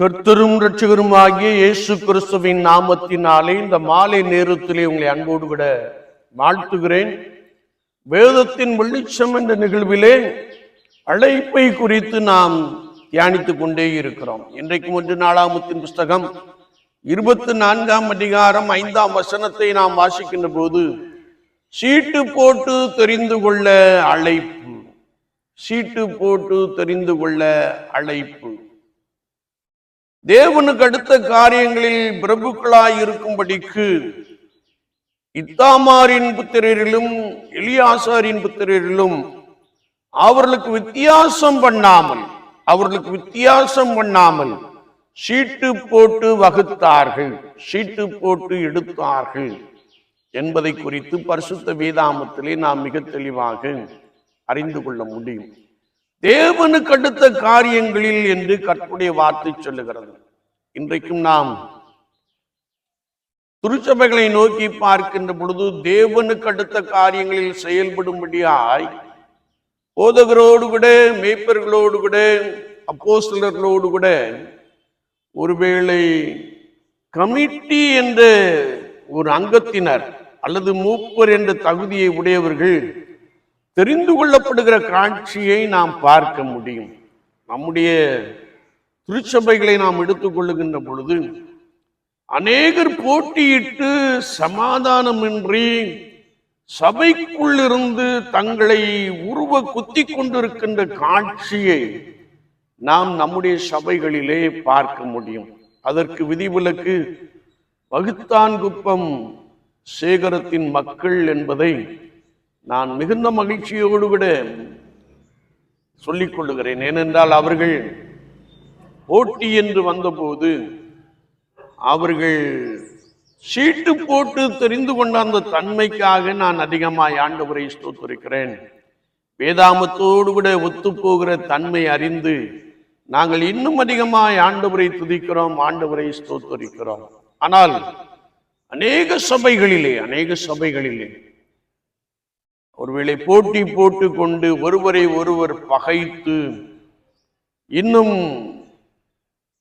கர்த்தரும் ரட்சகருமாகிய இயேசு கிறிஸ்துவின் நாமத்தினாலே இந்த மாலை நேரத்திலே உங்களை அன்போடு விட வாழ்த்துகிறேன். வேதத்தின் வெளிச்சம் என்ற நிகழ்விலே அழைப்பை குறித்து நாம் தியானித்துக் கொண்டே இருக்கிறோம். இன்றைக்கு ஒன்று நாளாமத்தின் புஸ்தகம் இருபத்தி நான்காம் அதிகாரம் ஐந்தாம் வசனத்தை நாம் வாசிக்கின்ற போது சீட்டு போட்டு தெரிந்து கொள்ள அழைப்பு சீட்டு போட்டு தெரிந்து கொள்ள அழைப்பு. தேவனுக்கு அடுத்த காரியங்களில் பிரபுக்களாய் இருக்கும்படிக்கு இத்தாமாரின் புத்திரரிலும் எலியாசாரின் புத்திரரிலும் அவர்களுக்கு வித்தியாசம் பண்ணாமல் அவர்களுக்கு வித்தியாசம் பண்ணாமல் சீட்டு போட்டு வகுத்தார்கள் சீட்டு போட்டு எடுத்தார்கள் என்பதை குறித்து பரிசுத்த வேதாமத்திலே நாம் மிக தெளிவாக அறிந்து கொள்ள முடியும். தேவனுக்கு அடுத்த காரியங்களில் என்று கற்புடைய வார்த்தை சொல்லுகிறது. இன்றைக்கும் நாம் திருச்சபைகளை நோக்கி பார்க்கின்ற பொழுது தேவனுக்கு அடுத்த காரியங்களில் செயல்படும்படியாய் போதகரோடு கூட மேய்ப்பர்களோடு கூட அப்போஸ்தலர்களோடு கூட ஒருவேளை கமிட்டி என்ற ஒரு அங்கத்தினர் அல்லது மூப்பர் என்ற தகுதியை உடையவர்கள் தெரிந்து கொள்ளப்படுகிற காட்சியை நாம் பார்க்க முடியும். நம்முடைய திருச்சபைகளை நாம் எடுத்துக்கொள்ளுகின்ற பொழுது அநேகர் போட்டியிட்டு சமாதானமின்றி சபைக்குள்ளிருந்து தங்களை உருவ குத்தி கொண்டிருக்கின்ற காட்சியை நாம் நம்முடைய சபைகளிலே பார்க்க முடியும். அதற்கு விதிவிலக்கு வகுத்தான் குப்பம் சேகரத்தின் மக்கள் என்பதை நான் மிகுந்த மகிழ்ச்சியோடு விட சொல்லிக் கொள்ளுகிறேன். ஏனென்றால் அவர்கள் போட்டி என்று வந்தபோது அவர்கள் சீட்டு போட்டு தெரிந்து கொண்ட அந்த தன்மைக்காக நான் அதிகமாய் ஆண்டவரை ஸ்தோத்திருக்கிறேன். வேதாமத்தோடு கூட ஒத்துப்போகிற தன்மை அறிந்து நாங்கள் இன்னும் அதிகமாய் ஆண்டவரை துதிக்கிறோம் ஆண்டவரை ஸ்தோத்தரிக்கிறோம். ஆனால் அநேக சபைகளிலே அநேக சபைகளிலே ஒருவேளை போட்டி போட்டு கொண்டு ஒருவரை ஒருவர் பகைத்து இன்னும்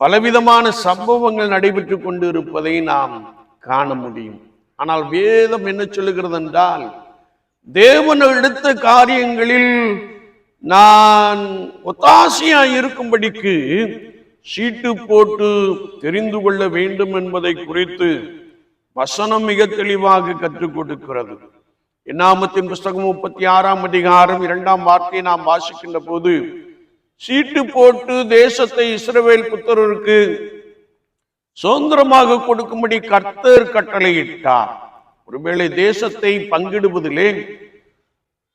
பலவிதமான சம்பவங்கள் நடைபெற்று கொண்டு இருப்பதை நாம் காண முடியும். ஆனால் வேதம் என்ன சொல்லுகிறது என்றால் தேவன் எடுத்த காரியங்களில் நான் ஒத்தாசையா இருக்கும்படிக்கு சீட்டு போட்டு தெரிந்து கொள்ள வேண்டும் என்பதை குறித்து வசனம் மிக தெளிவாக கற்றுக் கொடுக்கிறது. எண்ணாமத்தின் புஸ்தகம் முப்பத்தி ஆறாம் அதிகாரம் இரண்டாம் வார்த்தையை நாம் வாசிக்கின்ற போது சீட்டு போட்டு தேசத்தை இஸ்ரவேல் புத்தருக்கு சுதந்திரமாக கொடுக்கும்படி கர்த்தர் கட்டளையிட்டார். ஒருவேளை தேசத்தை பங்கிடுவதிலே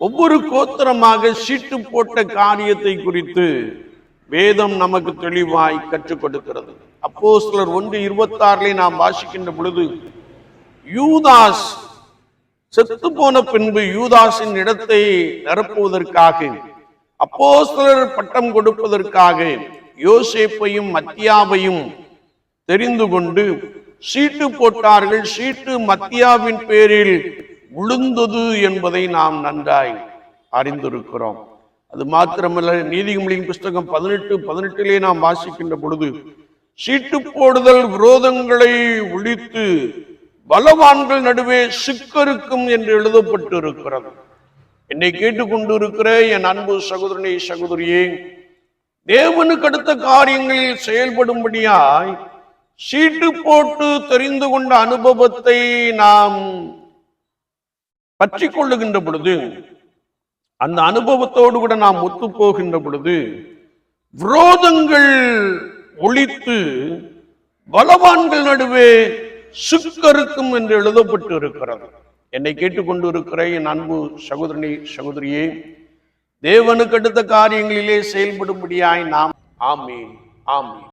ஒவ்வொரு கோத்திரமாக சீட்டு போட்ட காரியத்தை குறித்து வேதம் நமக்கு தெளிவாய் கற்றுக் கொடுக்கிறது. அப்போ சிலர் ஒன்று இருபத்தாறுல நாம் வாசிக்கின்ற பொழுது யூதாஸ் செத்து போன பின்பு யூதாஸின் இடத்தை நிரப்புவதற்காக அப்போஸ்தலர் பட்டம் கொடுப்பதற்காக யோசேப்பையும் மத்தியாவையும் தெரிந்து கொண்டு சீட்டு போட்டார்கள். சீட்டு மத்தியாவின் பேரில் விழுந்தது என்பதை நாம் நன்றாய் அறிந்திருக்கிறோம். அது மாத்திரமல்ல நீதிமொழியின் புஸ்தகம் பதினெட்டு பதினெட்டிலே நாம் வாசிக்கின்ற பொழுது சீட்டு போடுதல் விரோதங்களை ஒழித்து பலவான்கள் நடுவே சிக்கருக்கும் என்று எழுதப்பட்டு இருக்கிறது என்னை கேட்டுக்கொண்டு இருக்கிற என் அன்பு சகோதரனே சகோதரியே. தேவனுக்கு அடுத்த காரியங்களில் செயல்படும்படியாய் சீட்டு போட்டு தெரிந்து கொண்ட அனுபவத்தை நாம் பற்றி கொள்ளுகின்ற பொழுது அந்த அனுபவத்தோடு கூட நாம் ஒத்து போகின்ற பொழுது விரோதங்கள் ஒழித்து பலவான்கள் நடுவே சுக்கருக்கும் என்று எழுதப்பட்டு இருக்கிறது என்னை கேட்டுக்கொண்டு இருக்கிற என் அன்பு சகோதரனி சகோதரியே. தேவனுக்கு அடுத்த காரியங்களிலே செயல்படும்படியாய் நாம் ஆமீன் ஆமீன்.